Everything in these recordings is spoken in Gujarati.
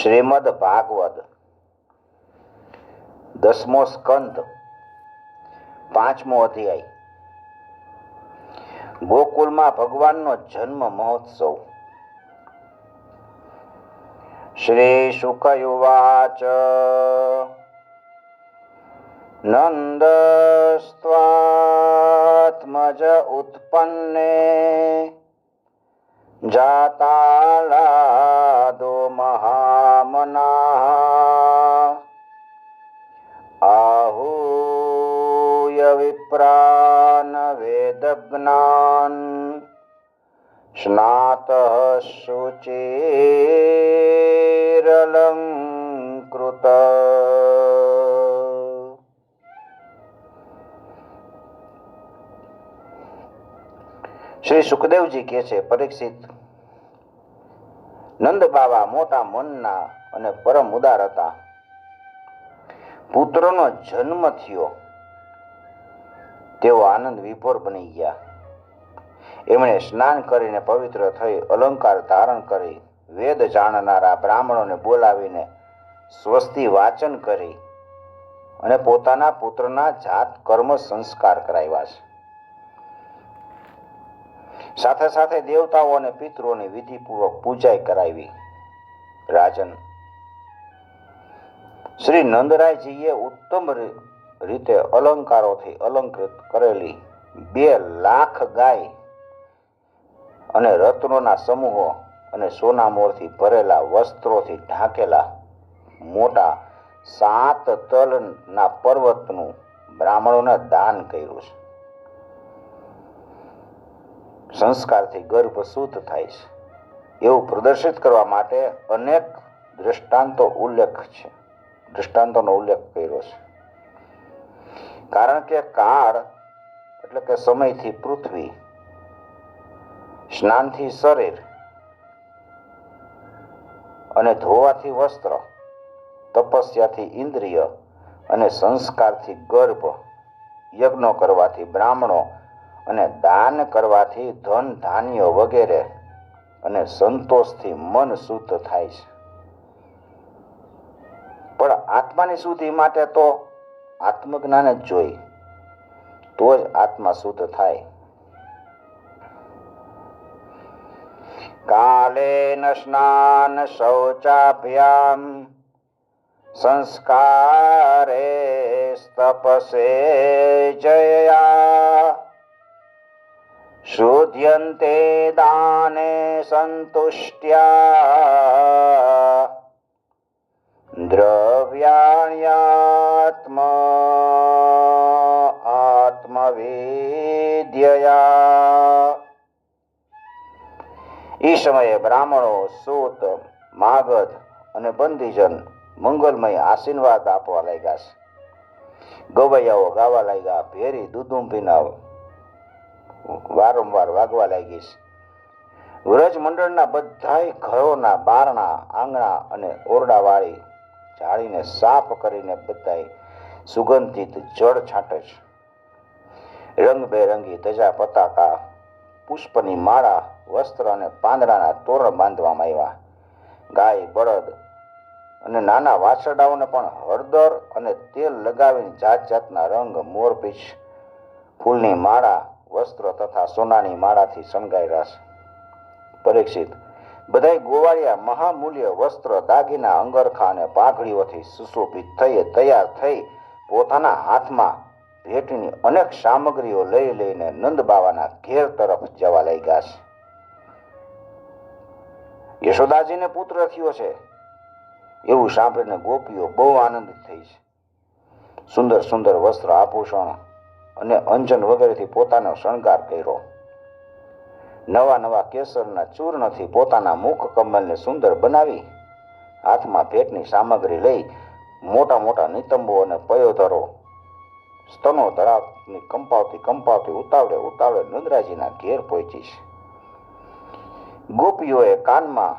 શ્રીમદ ભાગવત. દસમો સ્કંદ, પાંચમો અધ્યાય. ગોકુલમાં ભગવાનનો જન્મ મહોત્સવ. શ્રી શુકયુવાચ નંદસ્ત્વાત્મજ ઉત્પન્ને. જાતાલાદો નમઃ આહૂય વિપ્રાન વેદજ્ઞાન સ્નાત શુચિરલંકૃત શ્રી સુખદેવજી કહે છે પરીક્ષિત નંદ બાવા મોટા મનના અને પરમ ઉદાર હતા. પુત્રનો જન્મ થયો. તેઓ આનંદ વિભોર બની ગયા. એમણે સ્નાન કરીને પવિત્ર થઈ અલંકાર ધારણ કરી, વેદ જાણનારા બ્રાહ્મણોને બોલાવીને સ્વસ્તિ વાચન કરી અને પોતાના પુત્રના જાત કર્મ સંસ્કાર કરાવ્યા છે. સાથે સાથે દેવતાઓ અને પિતૃઓની વિધિપૂર્વક પૂજાય કરાવી. રાજન, શ્રી નંદરાયજીએ ઉત્તમ રીતે અલંકારોથી અલંકૃત કરેલી બે લાખ ગાય અને રત્નોના સમૂહો અને સોના મોરથી ભરેલા વસ્ત્રોથી ઢાંકેલા મોટા સાત તલના પર્વતનું બ્રાહ્મણોને દાન કર્યું છે. સંસ્કારથી ગર્ભ શુદ્ધ થાય છે. એવું પ્રદર્શિત કરવા માટે અનેક દ્રષ્ટાંતો ઉલ્લેખ છે. દૃષ્ટાંતોનો ઉલ્લેખ કર્યો છે. કારણ કે કાળ એટલે કે સમયથી પૃથ્વી, સ્નાનથી શરીર અને ધોવાથી વસ્ત્ર, તપસ્યાથી ઇન્દ્રિય અને સંસ્કારથી ગર્ભ યજ્ઞો કરવાથી બ્રાહ્મણો અને દાન કરવાથી ધન ધાન્ય વગેરે અને સંતોષથી મન શુદ્ધ થાય છે. પણ આત્માની શુદ્ધિ માટે તો આત્મજ્ઞાન જ જોઈ તો જ આત્મા શુદ્ધ થાય. કાલેન સ્નાન શૌચાભ્યામ સંસ્કારે તપસે જયા શોધ્યન્તે દાને સંતુષ્ટ્યા દ્રવ્યાણ્યાત્મ આત્મવિદ્યયા એ સમયે બ્રાહ્મણો, સૂત, માગધ અને બંદીજન મંગલમય આશીર્વાદ આપવા લાગ્યા છે. ગવૈયાઓ ગાવા લાગ્યા, ભેરી દુદુંભીના વારંવાર વાગવા લાગી છે. વ્રજ મંડળના બધાય ઘરોના બારણા, આંગણા અને ઓરડાવાળી જાળીને સાફ કરીને બધાય સુગંધિત જળ છાંટે છે. રંગબેરંગી ધજા પતાકા, પુષ્પની માળા, વસ્ત્ર અને પાંદડાના તોરણ બાંધવામાં આવ્યા. ગાય, બળદ અને નાના વાછરડાઓને પણ હળદર અને તેલ લગાવીને જાત જાતના રંગ મોરપીછ. ફૂલની માળા વસ્ત્ર તથા સોનાની માળાથી શણગાર્યા છે. પરીક્ષિત, બધાય ગોવાળિયા મહામૂલ્ય વસ્ત્ર દાગીના, અંગરખા અને પાઘડીઓથી સુશોભિત થઈ, તૈયાર થઈ પોતાના હાથમાં ભેટની અનેક સામગ્રીઓ લઈ લઈને નંદ બાવાના ઘેર તરફ જવા લાગ્યા છે. યશોદાજીને પુત્ર થયો છે. એવું સાંભળીને ગોપીઓ બહુ આનંદિત થઈ છે. સુંદર સુંદર વસ્ત્ર આભૂષણ અને અંજન વગેરેથી પોતાનો શણગાર કર્યો. નવા નવા કેસરના ચૂર્ણથી પોતાના મુખ કમલને સુંદર બનાવી, હાથમાં ભેટની સામગ્રી લઈ મોટા મોટા નિતંબો અને પયોધરો, સ્તનો ધરાવની કંપાવતી કંપાવતી ઉતાવળે ઉતાવળે નંદરાજીના ઘેર પહોંચી છે. ગોપીઓએ કાનમાં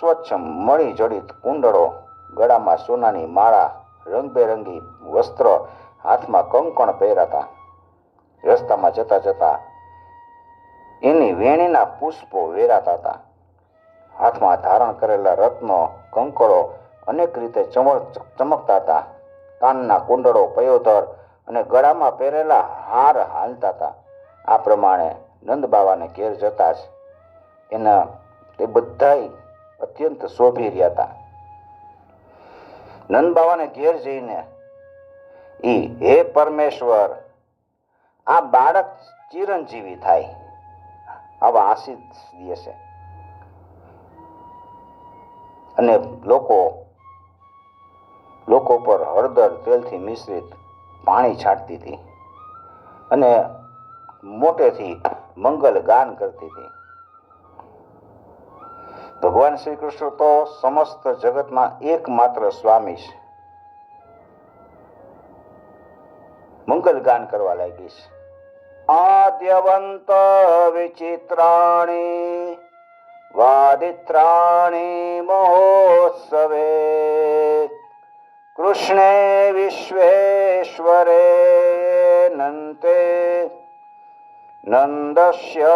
સ્વચ્છ મળી જડિત કુંડળો, ગળામાં સોનાની માળા, રંગબેરંગી વસ્ત્ર હાથમાં કંકણ પહેરાતા રસ્તામાં જતા જતા એની વેણીના પુષ્પો વેરાતા હતા. હાથમાં ધારણ કરેલા રત્નો કંકળો અનેક રીતે ચમક, ચમકતા હતા. કાનના કુંડળો પયોધર અને ગળામાં પહેરેલા હાર હાલતા હતા. આ પ્રમાણે નંદ બાવાને ઘેર જતા જ એના તે બધાય અત્યંત શોભી રહ્યા હતા. નંદ બાવાને ઘેર જઈને ઈ, હે પરમેશ્વર આ બાળક ચિરંજીવી થાય. આવા આશીષ દે છે. અને લોકો લોકો પર હળદર તેલથી મિશ્રિત પાણી છાંટતી હતી અને મોટેથી મંગલ ગાન કરતી હતી. ભગવાન શ્રી કૃષ્ણ તો સમસ્ત જગતમાં એકમાત્ર સ્વામી છે. મંગલ ગાન કરવા લાગી છે. आद्यवन्त विचित्राणि वादित्राणि महोत्सवे कृष्णे विश्वेश्वरे नन्ते नन्दस्य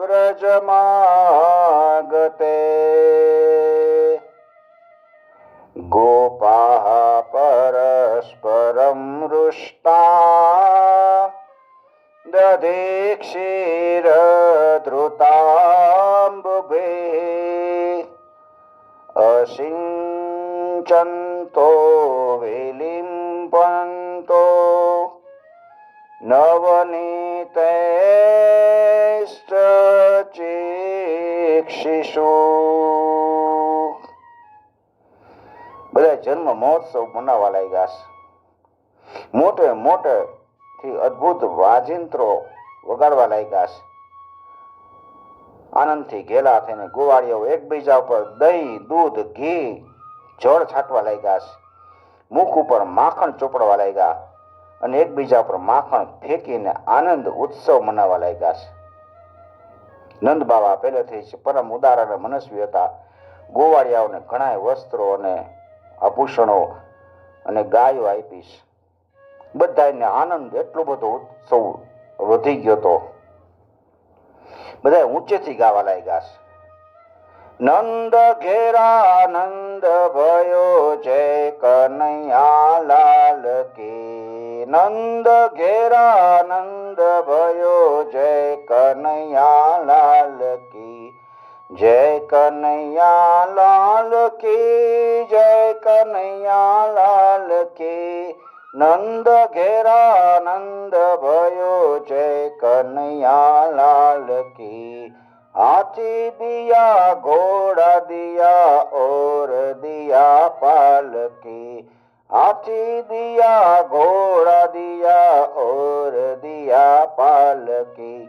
व्रजमागते गोपाः परस्परं रुष्टा दधे क्षीरधृताम्बुभे असिञ्चन्तो विलिम्पन्तो नवनीतैश्च चेक्षिषु બધા જન્મ મહોત્સવ મનાવવા લાગ્યા છે મોટે મોટે થી અદ્ભુત વાજિંત્રો વગાડવા લાગ્યા છે. આનંદથી ઘેલા થઈને ગોવાળીઓ એકબીજા ઉપર દહીં, દૂધ, ઘી, જળ છાંટવા લાગ્યા છે. મુખ ઉપર માખણ ચોપડવા લાગ્યા અને એકબીજા ઉપર માખણ ફેંકીને આનંદ ઉત્સવ મનાવવા લાગ્યા છે. નંદ બાબા પહેલેથી જ પરમ ઉદાર અને મનસ્વી હતા. ગોવાળિયાઓને ઘણા વસ્ત્રો અને આભૂષણો અને ગાયો આપીશ બધાને આનંદ એટલો બધો ઉત્સવ વધી ગયો તો. બધા ઊંચેથી ગાવા લાગ્યા નંદ ઘેરા નંદ ભયો જય કનૈયા લાલ કે. નંદ ઘેરા નંદ ભયો જય કનૈયા લાલ કી. જય કનૈયા લાલ કી, જય કનૈયા લાલ કી. નંદ ઘેરા નંદ ભયો જય કનૈયા લાલ કી હાથી દિયા ઘોડા દિયા ઓર દિયા પાલકી હાથી દિયા ઘોડા દિયા ઓર દિયા પાલકી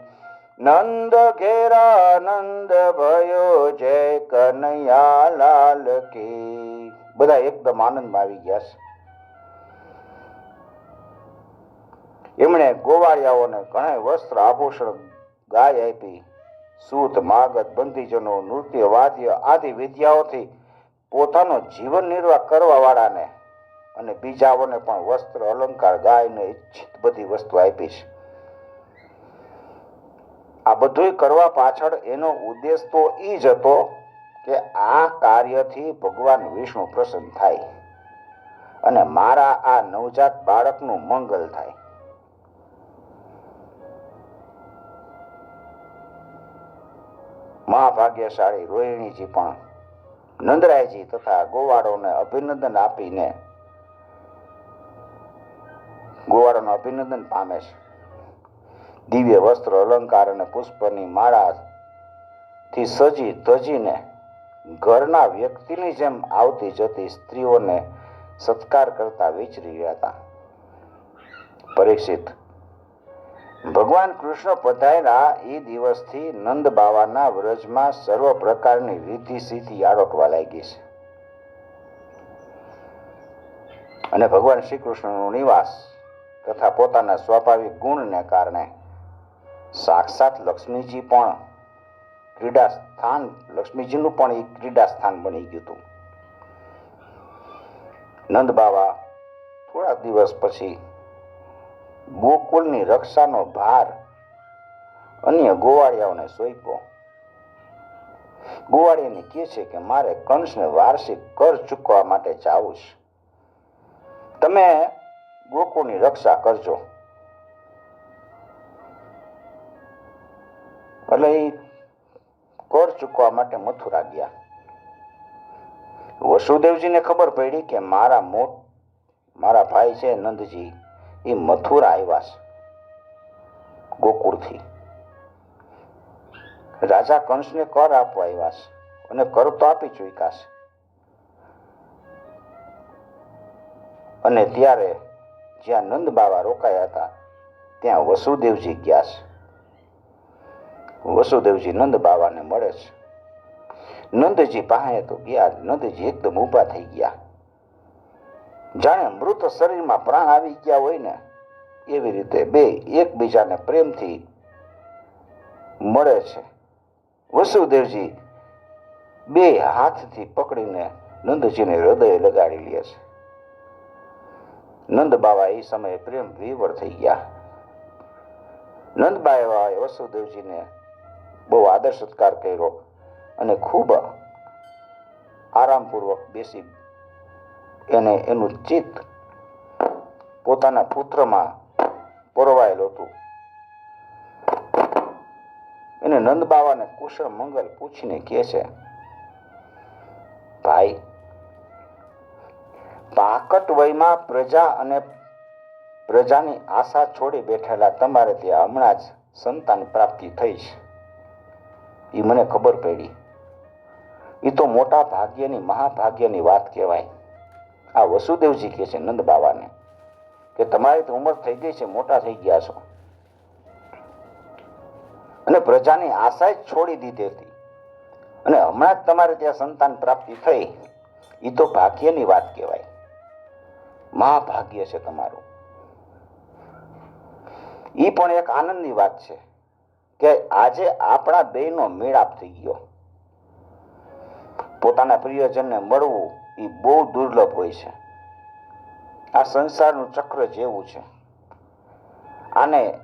નંદ ઘેરા નંદ ભયો જય કનૈયા લાલ કી બધા એકદમ આનંદમાં આવી ગયા છે એમણે ગોવાળિયાઓને ઘણા વસ્ત્ર આભૂષણ ગાય આપી, સૂત માગત બંધીજનો, નૃત્ય, વાદ્ય આદિ વિદ્યાઓથી પોતાનો જીવન નિર્વાહ કરવાવાળાને અને બીજાઓને પણ વસ્ત્ર, અલંકાર, ગાયને ઈચ્છિત બધી વસ્તુ આપી છે. આ બધું કરવા પાછળ એનો ઉદ્દેશ તો એ જ હતો કે આ કાર્યથી ભગવાન વિષ્ણુ પ્રસન્ન થાય અને મારા આ નવજાત બાળકનું મંગલ થાય. મહાભાગ્યશાળી રોહિણીજી પણ નંદરાયજી તથા ગોવાળોને અભિનંદન આપીને ગોવાળોને અભિનંદન પામે છે. દિવ્ય વસ્ત્ર, અલંકાર અને પુષ્પની માળા થી સજી ધજીને ઘરના વ્યક્તિની જેમ આવતી જતી સ્ત્રીઓને સત્કાર કરતા વિચરી રહ્યા હતા. પરીક્ષિત ભગવાન કૃષ્ણ પધાર્યા એ દિવસથી નંદ બાવાના વ્રજમાં સર્વ પ્રકારની રીતિ સિદ્ધિ આરોટવા લાગી છે. અને ભગવાન શ્રી કૃષ્ણનું નિવાસ તથા પોતાના સ્વાભાવિક ગુણને કારણે સાક્ષાત લક્ષ્મીજી પણ ક્રીડા સ્થાન, લક્ષ્મીજીનું પણ એક ક્રીડા સ્થાન બની ગયું હતું. નંદ બાવા થોડા દિવસ પછી ગોકુળની રક્ષાનો ભાર. અન્ય ગોવાળિયાઓને સોંપ્યો. ગોવાળિયાને કહે છે કે મારે કંસને વાર્ષિક કર ચૂકવા માટે જાવું છે. તમે ગોકુળની રક્ષા કરજો. એટલે કર ચૂકવા માટે મથુરા ગયા. વસુદેવજીને ખબર પડી કે મારા મોટ, મારા ભાઈ છે નંદજી. એ મથુરા આવ્યા છે, ગોકુળથી. રાજા કંસને કર આપવા આવ્યા છે અને કર તો આપી ચૂક્યા અને ત્યારે જ્યાં નંદ બાવા રોકાયા હતા, ત્યાં વસુદેવજી ગયા છે. વસુદેવજી નંદ બાવાને મળે છે. નંદજી પાસે તો ગયા, નંદજી એકદમ ઊભા થઈ ગયા. જાણે મૃત શરીરમાં પ્રાણ આવી ગયા હોય ને, એવી રીતે બે એકબીજાને પ્રેમથી મળે છે. વસુદેવજી બે હાથથી પકડીને નંદજીને હૃદય લગાડી લે છે. નંદ બાવા એ સમયે પ્રેમ વિવર થઈ ગયા. નંદ બાવાએ વસુદેવજીને બહુ આદર સત્કાર કર્યો અને ખૂબ આરામપૂર્વક બેસી એને એનું ચિત્ત પોતાના પુત્રમાં પરોવાયેલું હતું. એને નંદ બાવાને કુશળ મંગલ પૂછીને કહે છે, ભાઈ, પાકટ વયમાં પ્રજા અને પ્રજાની આશા છોડી બેઠેલા તમારે ત્યાં હમણાં જ સંતાન પ્રાપ્તિ થઈ છે એ મને ખબર પડી. એ તો મોટા ભાગ્યની, મહાભાગ્યની વાત કહેવાય. આ વસુદેવજી કહે છે, નંદ બાવાને, કે તમારી તો ઉંમર થઈ ગઈ છે, મોટા થઈ ગયા છો. અને પ્રજાની આશા જ છોડી દીધી હતી. અને હમણાં જ તમારે ત્યાં સંતાન પ્રાપ્તિ થઈ એ તો ભાગ્યની વાત કહેવાય. મહાભાગ્ય છે તમારું. એ પણ એક આનંદની વાત છે, કે આજે આપણા બેનો મેળાપ થઈ ગયો. પોતાના પ્રિયજનને મળવું એ બહુ દુર્લભ હોય છે. આ સંસારનું ચક્ર જેવું છે. આને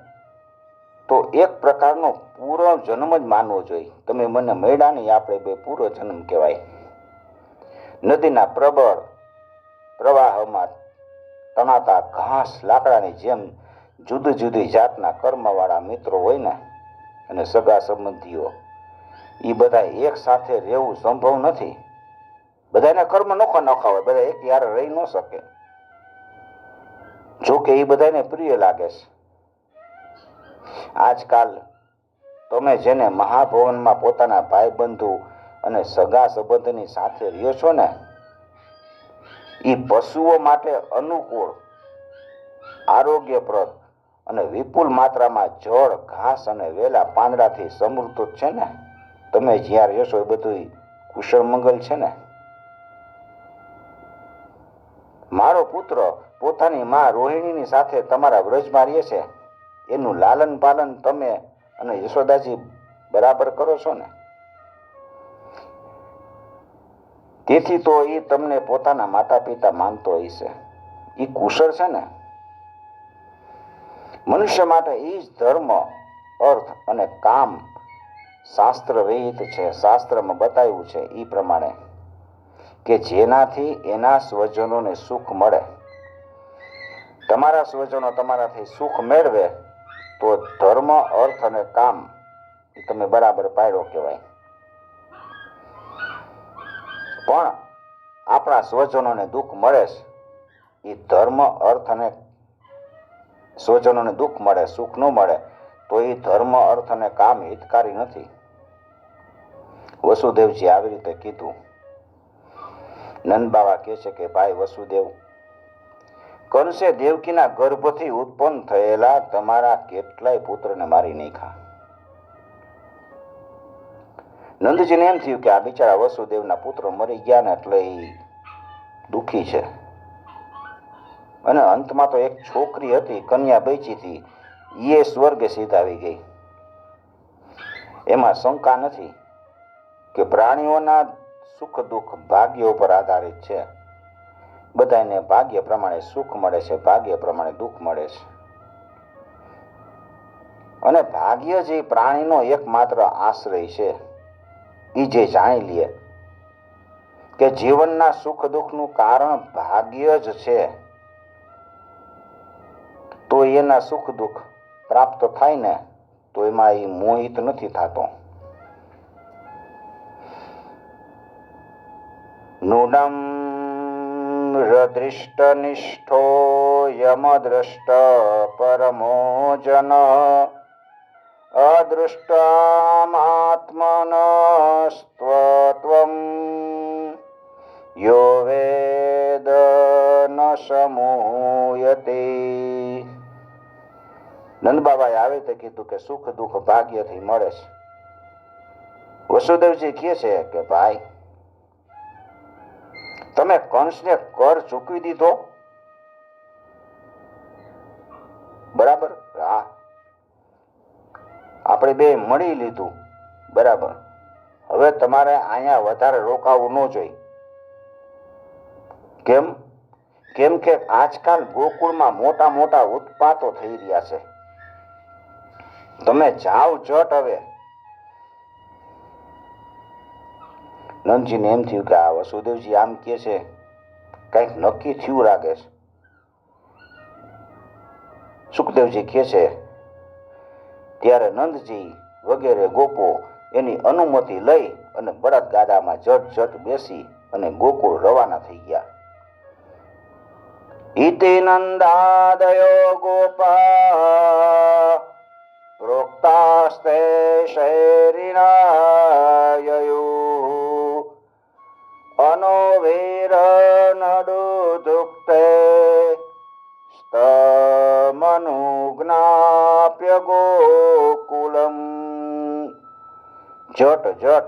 તો એક પ્રકારનો પૂરો જન્મ જ માનવો જોઈએ. તમે મને મળ્યા નહીં આપણે બે પૂરો જન્મ કહેવાય. નદીના પ્રબળ પ્રવાહમાં તણાતા ઘાસ લાકડાની જેમ જુદી જુદી જાતના કર્મવાળા મિત્રો હોય ને, અને સગા સંબંધીઓ એ બધા એક સાથે રહેવું સંભવ નથી. બધાને કર્મ નોખા નોખા હોય, બધા એક યાર રહી ન શકે. જો કે એ બધાને પ્રિય લાગે છે. આજકાલ તમે જેને મહાભવનમાં પોતાના ભાઈ બંધુ અને સગા સંબંધની સાથે રહ્યો છો ને એ પશુઓ માટે અનુકૂળ, આરોગ્યપ્રદ અને વિપુલ માત્રામાં જળ, ઘાસ અને વેલા પાંદડાથી સમૃદ્ધ છે ને. તમે જ્યાં રહેશો એ બધું કુશળ મંગલ છે ને. મારો પુત્ર પોતાની મા રોહિણીની સાથે તમારા વ્રજમાં રહે છે. એનું લાલન પાલન તમે અને યશોદાજી બરાબર કરો છો ને? તેથી તો એ તમને પોતાના માતા પિતા માનતો હશે એ કુશળ છે ને? મનુષ્ય માટે એ જ ધર્મ, અર્થ અને કામ શાસ્ત્ર વિહિત છે. શાસ્ત્રમાં બતાવ્યું છે એ પ્રમાણે. કે જેનાથી એના સ્વજનોને સુખ મળે. તમારા સ્વજનો તમારાથી સુખ મેળવે તો ધર્મ, અર્થ અને કામ તમે બરાબર પાડ્યો કહેવાય. પણ આપણા સ્વજનોને દુઃખ મળે છે, એ ધર્મ, અર્થ અને સ્વજનોને દુઃખ મળે, સુખ ન મળે, તો એ ધર્મ, અર્થ અને કામ હિતકારી નથી. વસુદેવજી આવી રીતે કીધું. નંદબાવા કહે છે કે, ભાઈ વસુદેવ કંસે દેવકીના ગર્ભથી ઉત્પન્ન થયેલા તમારા કેટલાય પુત્રને મારી નાખા. નંદજીને એમ થયું કે, આ બિચારા વસુદેવના પુત્ર મરી ગયા ને એટલે દુઃખી છે. અને અંતમાં તો એક છોકરી હતી, કન્યા બેચી હતી એ સ્વર્ગે સીધાવી ગઈ. એમાં શંકા નથી કે પ્રાણીઓના સુખ દુઃખ ભાગ્ય ઉપર આધારિત છે. બધાને ભાગ્ય પ્રમાણે સુખ મળે છે, ભાગ્ય પ્રમાણે દુઃખ મળે છે. અને ભાગ્ય જે પ્રાણીનો એકમાત્ર આશ્રય છે એ જે જાણી લે કે જીવનના સુખ દુઃખનું કારણ ભાગ્ય જ છે, તો એના સુખ દુઃખ પ્રાપ્ત થાય ને, તો એમાં એ મોહિત નથી થતો. નૂનમ રદૃષ્ટનિષ્ઠો યમદ્રષ્ટ પરમો જન અદૃષ્ટામાત્મનસ્ત્વત્વમ યો વેદ ન સમૂયતે નંદ બાબાએ આવે તે કીધું કે સુખ દુઃખ ભાગ્યથી મળે છે. વસુદેવજી કહે છે કે, ભાઈ તમે કંસને કર ચૂકવી દીધો? બરાબર? હા. આપણે બે મળી લીધું. બરાબર. હવે તમારે અહીંયા વધારે રોકાવું ન જોઈએ. કેમ? કેમ કે આજકાલ ગોકુળમાં મોટા મોટા ઉત્પાતો થઈ રહ્યા છે. તમે જાઓ જટ હવે. નંદજીને એમ થયું કે આ વસુદેવજી આમ કે છે, કંઈક નક્કી થયું લાગે છે. સુખદેવજી કે છે, ત્યારે નંદજી વગેરે ગોપો એની અનુમતિ લઈ અને બળદ ગાડામાં જટ જટ બેસી અને ગોકુળ રવાના થઈ ગયા. ઇતિ નંદાદયો ગોપા પ્રોક્તાસ્તે શૈરિણાયુ નડુદુક્તે સ્તમનુજ્ઞાપ્ય ગોકુલમ. જટ જટ.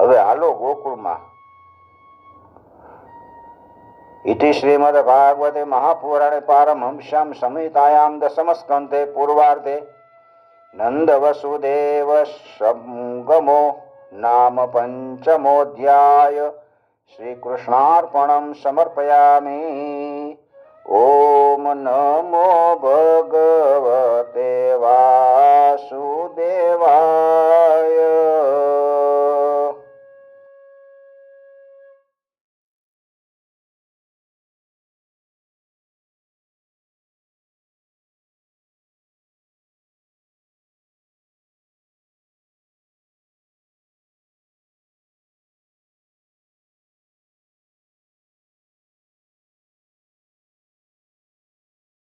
હવે હાલો ગોકુળમાં. ઇતિ શ્રીમદ્ભાગવતે મહાપુરાણે પારમહંસ્યામ સંહિતાયામ દશમસ્કંધે પૂર્વાર્ધે નંદ વસુદેવ સંગમો નામ પંચમોધ્યાય શ્રીકૃષ્ણાર્પણમ સમર્પયામિ ઓમ નમો ભગવતે વાસુદેવા